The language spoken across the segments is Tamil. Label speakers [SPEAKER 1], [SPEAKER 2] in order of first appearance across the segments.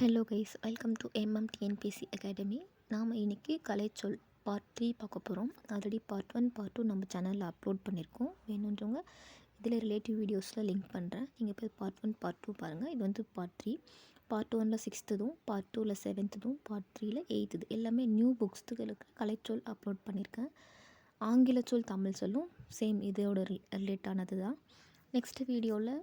[SPEAKER 1] Hello guys welcome to MM TNPSC academy நாம் இன்றைக்கி கலைச்சொல் பார்ட் த்ரீ பார்க்க போகிறோம் already part one part two நம்ம சேனலில் அப்லோட் பண்ணியிருக்கோம் வேணுன்றவங்க இதில் ரிலேட்டிவ் வீடியோஸில் லிங்க் பண்ணுறேன் நீங்கள் போய் பார்ட் ஒன் பார்ட் டூ பாருங்கள் இது வந்து பார்ட் த்ரீ பார்ட் ஒனில் சிக்ஸ்த்துதும் பார்ட் டூவில் செவன்த்துதும் பார்ட் த்ரீயில் எயித்துது எல்லாமே நியூ புக்ஸ்துகளுக்கு கலைச்சொல் அப்லோட் பண்ணியிருக்கேன் ஆங்கில சொல் தமிழ் சொல்லும். சேம் இதோட ரிலேட்டானது தான் நெக்ஸ்ட் வீடியோவில்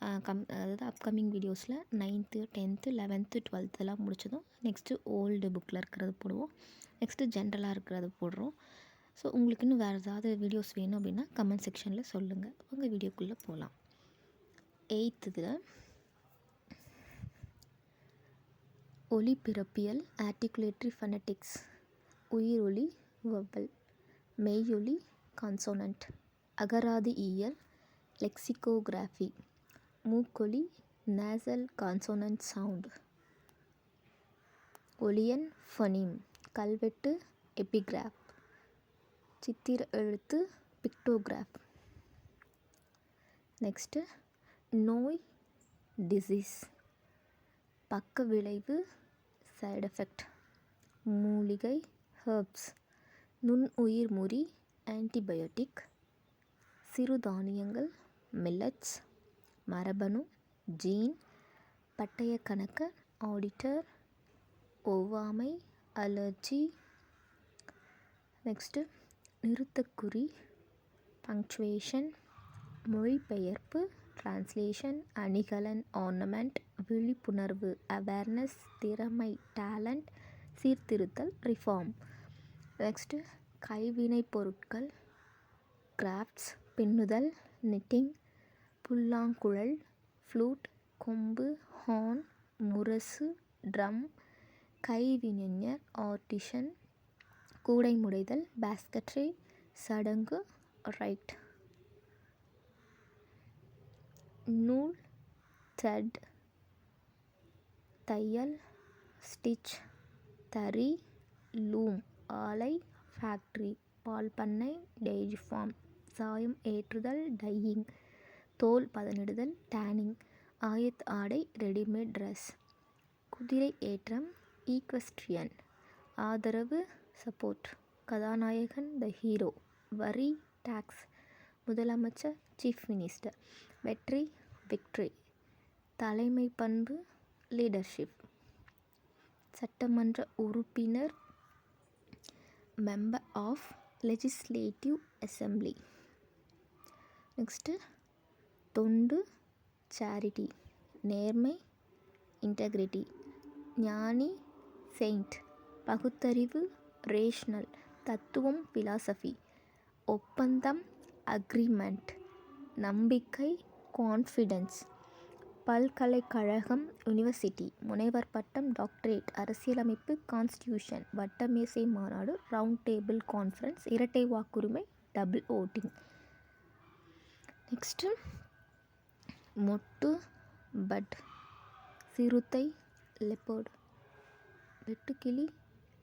[SPEAKER 1] கம் அதாவது அப்கமிங் வீடியோஸில் நைன்த்து டென்த்து லெவன்த்து டுவெல்த்துலாம் முடிச்சதும் நெக்ஸ்ட்டு ஓல்டு புக்கில் இருக்கிறது போடுவோம். நெக்ஸ்ட்டு ஜென்ரலாக இருக்கிறது போடுறோம். ஸோ உங்களுக்கு இன்னும் வேறு ஏதாவது வீடியோஸ் வேணும் அப்படின்னா கமெண்ட் செக்ஷனில் சொல்லுங்கள் உங்கள் வீடியோக்குள்ளே போகலாம் எயித்துதில் ஒலி பிறப்பியல் ஆர்டிகுலேட்டரி ஃபனட்டிக்ஸ் உயிர் வவ்வல் மெய்யொலி கான்சோனண்ட் அகராதி இயல் லெக்சிகோகிராஃபி மூக்கொலி நேசல் கான்சோனன்ட் சவுண்ட் ஒலியன் ஃபனீம் கல்வெட்டு எபிகிராப் சித்திர எழுத்து பிக்டோகிராஃப் நெக்ஸ்ட்டு நோய் டிசீஸ் பக்க விளைவு சைடு எஃபெக்ட் மூலிகை ஹெர்ப்ஸ் நுண்ணுயிர் முறி ஆன்டிபயோட்டிக் சிறுதானியங்கள் மில்லட்ஸ் மரபணு ஜீன் பட்டய கணக்கு ஆடிட்டர் ஒவ்வாமை அலர்ஜி. நெக்ஸ்ட்டு நிறுத்தக்குறி பங்க்சுவேஷன் மொழிபெயர்ப்பு டிரான்ஸ்லேஷன் அணிகலன் ஆர்னமெண்ட் விழிப்புணர்வு அவேர்னஸ் திறமை டேலண்ட் சீர்திருத்தல் ரிஃபார்ம் நெக்ஸ்ட்டு கைவினைப் பொருட்கள் கிராஃப்ட்ஸ் பின்னுதல் நிட்டிங் புல்லாங்குழல் ஃப்ளூட் கொம்பு ஹார்ன் முரசு ட்ரம் கைவினைஞர் ஆர்டிஷன் கூடை முடைதல் பேஸ்கட்ரி சடங்கு ரைட். நூல் த்ரெட் தையல் ஸ்டிச் தறி லூம் ஆலை ஃபேக்ட்ரி பால் பண்ணை டெய்ரி ஃபார்ம் சாயம் ஏற்றுதல் டையிங். தோல் பதனிடுதல் டேனிங் ஆயத் ஆடை ரெடிமேட் ட்ரெஸ் குதிரை ஏற்றம் ஈக்வஸ்ட்ரியன் ஆதரவு சப்போர்ட் கதாநாயகன் த ஹீரோ வரி டாக்ஸ் முதலமைச்சர் சீஃப் மினிஸ்டர் வெற்றி விக்ட்ரி தலைமை பண்பு லீடர்ஷிப் சட்டமன்ற உறுப்பினர் member of legislative assembly next தொண்டு சேரிட்டி நேர்மை இன்டெக்ரிட்டி ஞானி செயிண்ட் பகுத்தறிவு ரேஷ்னல் தத்துவம் பிலாசபி ஒப்பந்தம் அக்ரிமெண்ட் நம்பிக்கை கான்ஃபிடென்ஸ் பல்கலைக்கழகம் யூனிவர்சிட்டி முனைவர் பட்டம் டாக்டரேட் அரசியலமைப்பு கான்ஸ்டியூஷன் வட்டமேசை மாநாடு ரவுண்ட் டேபிள் கான்ஃபரன்ஸ் இரட்டை வாக்குரிமை டபுள் ஓட்டிங் நெக்ஸ்ட்டு மொட்டு பட் சிறுத்தை லெப்பர்டு வெட்டுக்கிளி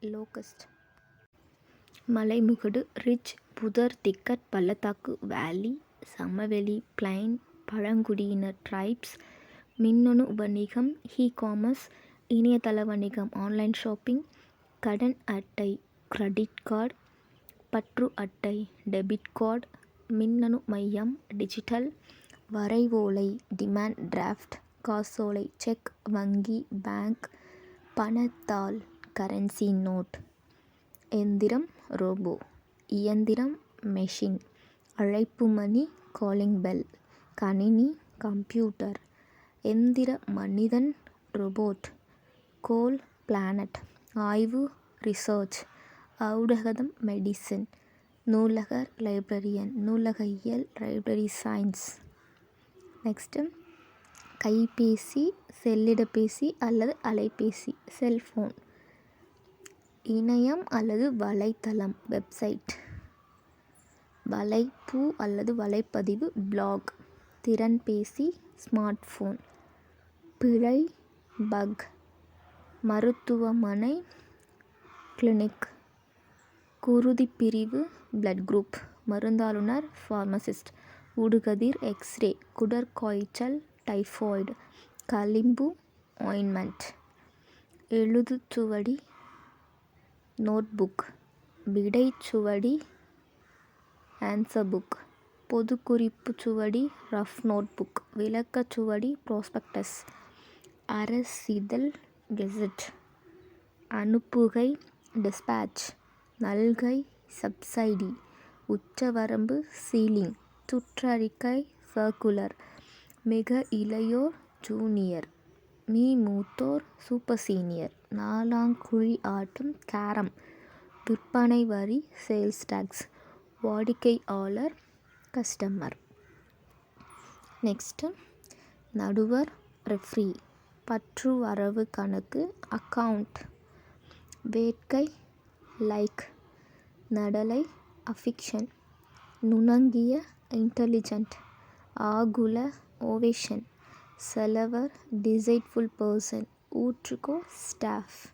[SPEAKER 1] லோக்கஸ்ட் மலைமுகடு ரிச் புதர் திக்கட் பள்ளத்தாக்கு வேலி சமவெளி பிளைன் பழங்குடியினர் ட்ரைப்ஸ் மின்னணு வணிகம் இ காமர்ஸ் இணையதள வணிகம் ஆன்லைன் ஷாப்பிங் கடன் அட்டை கிரெடிட் கார்டு பற்று அட்டை டெபிட் கார்டு மின்னணு மையம் டிஜிட்டல் வரைவோலை டிமாண்ட் டிராஃப்ட் காசோலை செக் வங்கி பேங்க் பணத்தாள் கரன்சி நோட். எந்திரம் ரோபோ. இயந்திரம் மெஷின். அழைப்பு மணி காலிங் பெல். கணினி கம்ப்யூட்டர். எந்திர மனிதன் ரோபோட். கோல் பிளானட். ஆய்வு ரிசர்ச். ஊடகதம் மெடிசின். நூலகர் லைப்ரரியன். நூலக இயல் லைப்ரரி சயின்ஸ். நெக்ஸ்ட்டு கைபேசி செல்லிடப்பேசி அல்லது அலைபேசி செல்ஃபோன் இணையம் அல்லது வலைத்தளம் வெப்சைட் வலைப்பூ அல்லது வலைப்பதிவு பிளாக் திறன்பேசி ஸ்மார்ட் ஃபோன் பிழை பக் மருத்துவமனை கிளினிக் குருதிப்பிரிவு பிளட் குரூப் மருந்தாளுநர் ஃபார்மசிஸ்ட் ஊடுகதிர் எக்ஸ்ரே குடற்காய்ச்சல் டைஃபாய்டு களிம்பு ஆயின்மெண்ட். எழுதுச்சுவடி நோட்புக். விடைச்சுவடி ஆன்சர் புக் பொதுக்குறிப்பு சுவடி ரஃப் நோட்புக். விளக்கச்சுவடி ப்ராஸ்பெக்டஸ். அரசிதழ் கெசட். அனுப்புகை டிஸ்பேட்ச் நல்கை சப்சைடி. உச்சவரம்பு சீலிங். சுற்றறிக்கை சர்க்குலர் மிக இளையோர் ஜூனியர் மீ மூத்தோர் சூப்பர் சீனியர் நாலாங்குழி ஆட்டம் கேரம் விற்பனை வரி சேல்ஸ் டாக்ஸ் வாடிக்கையாளர் கஸ்டமர். நெக்ஸ்ட்டு நடுவர் ரெஃப்ரி பற்று வரவு கணக்கு அக்கவுண்ட் வேட்கை லைக் நடலை அஃபிக்ஷன் நுணங்கிய intelligent, Agula ovation, Salver deceitful person, Utrico staff.